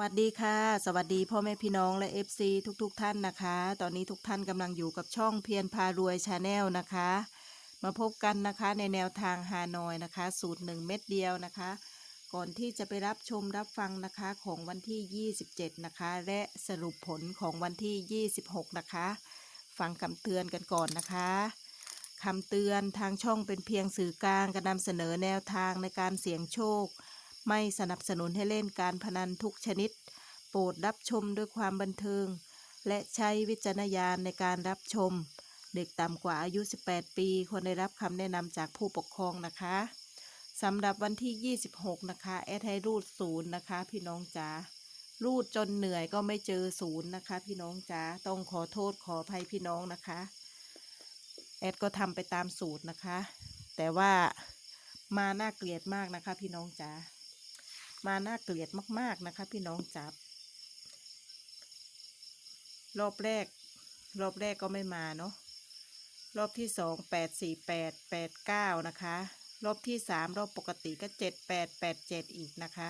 วัสดีค่ะ สวัสดีพ่อแม่พี่น้องและ FC ทุกๆทท่านนะคะ ตอนนี้ทุกท่านกำลังอยู่กับช่องเพียรพารวยชาแนลนะคะ มาพบกันนะคะในแนวทางฮานอยนะคะ สูตร1เม็ดเดียวนะคะ ก่อนที่จะไปรับชมรับฟังนะคะของวันที่ 27 นะคะ และสรุปผลของวันที่ 26 นะคะ ฟังคำเตือนกันก่อนนะคะคำเตือนทางช่องเป็นเพียงสื่อกลางการนำเสนอแนวทางในการเสี่ยงโชค ไม่สนับสนุนให้เล่นการพนันทุกชนิด โปรดรับชมด้วยความบันเทิง และใช้วิจารณญาณในการรับชม เด็กต่ำกว่าอายุ 18 ปีควรได้รับคำแนะนำจากผู้ปกครองนะคะสำหรับวันที่ 26 นะคะแอดให้รูดศูนย์นะคะ พี่น้องจ๋ารูดจนเหนื่อยก็ไม่เจอศูนย์นะคะ พี่น้องจ๋าต้องขอโทษขออภัยพี่น้องนะคะแอดก็ทำไปตามสูตรนะคะ แต่ว่ามาน่าเกลียดมากนะคะ พี่น้องจ๋า มาน่าเกลียดมาก ๆ นะคะ พี่น้องจับ รอบแรก รอบแรกก็ไม่มาเนาะรอบที่สองแปดสี่แปดแปดเก้านะคะ รอบที่สามรอบปกติก็เจ็ดแปดแปดเจ็ดอีกนะคะ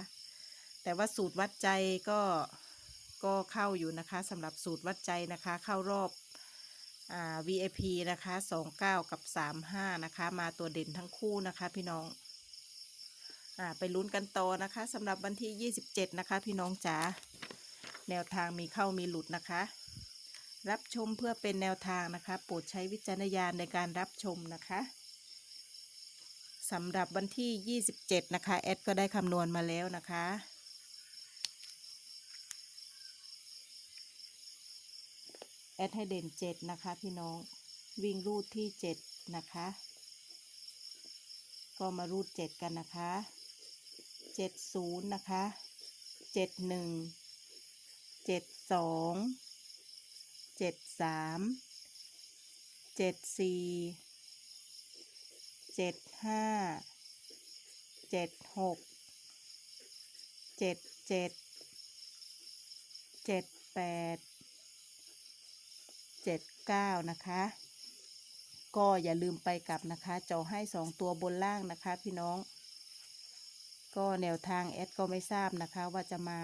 แต่ว่าสูตรวัดใจก็ก็เข้าอยู่นะคะสำหรับสูตรวัดใจนะคะ เข้ารอบอ่า VIP นะคะสองเก้ากับสามห้านะคะ มาตัวเด่นทั้งคู่นะคะพี่น้อง อ่าไปลุ้นกันต่อนะคะสำหรับวันที่ 27 นะคะ พี่น้องจ๋าแนวทางมีเข้ามีหลุดนะคะ รับชมเพื่อเป็นแนวทางนะคะ โปรดใช้วิจารณญาณในการรับชมนะคะสำหรับวันที่ 27 นะคะ แอดก็ได้คำนวณมาแล้วนะคะแอดให้เด่น 7 นะคะ พี่น้องวิ่งรูดที่ 7 นะคะ ก็มารูด 7 กันนะคะ เจ็ดศูนย์นะคะเจ็ดหนึ่งเจ็ดสองเจ็ดสามเจ็ดสี่เจ็ดห้าเจ็ดหกเจ็ดเจ็ดเจ็ดแปดเจ็ดเก้านะคะ ก็อย่าลืมไปกลับนะคะเจาให้สองตัวบนล่างนะคะพี่น้อง ก็แนวทางแอดก็ไม่ทราบนะคะ ว่าจะมา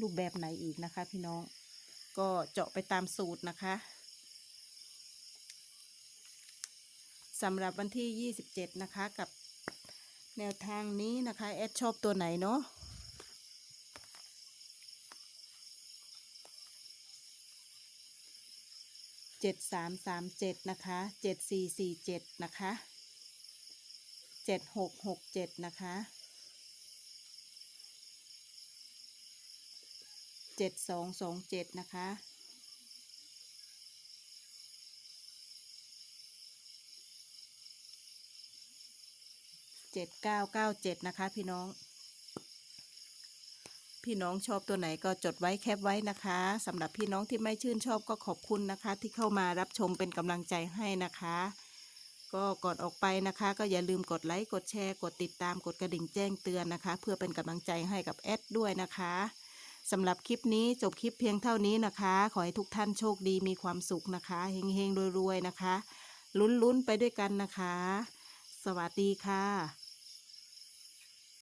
รูปแบบไหนอีกนะคะ พี่น้องก็เจาะไปตามสูตรนะคะสำหรับวันที่ 27 นะคะกับแนวทางนี้นะคะแอดชอบตัวไหนเนาะเจ็ดสามสามเจ็ดนะคะเจ็ดสี่สี่เจ็ดนะคะเจ็ดหกหกเจ็ดนะคะ เจ็ดสองสองเจ็ดนะคะ เจ็ดเก้าเก้าเจ็ดนะคะพี่น้อง พี่น้องชอบตัวไหนก็จดไว้แคปไว้นะคะสำหรับพี่น้องที่ไม่ชื่นชอบก็ขอบคุณนะคะ ที่เข้ามารับชมเป็นกำลังใจให้นะคะก็ก่อนออกไปนะคะ ก็อย่าลืมกดไลค์กดแชร์ กดติดตามกดกระดิ่งแจ้งเตือนนะคะ เพื่อเป็นกำลังใจให้กับแอดด้วยนะคะ สำหรับคลิปนี้จบคลิปเพียงเท่านี้นะคะ ขอให้ทุกท่านโชคดีมีความสุขนะคะเฮงๆรวยๆนะคะ ลุ้นๆไปด้วยกันนะคะ สวัสดีค่ะ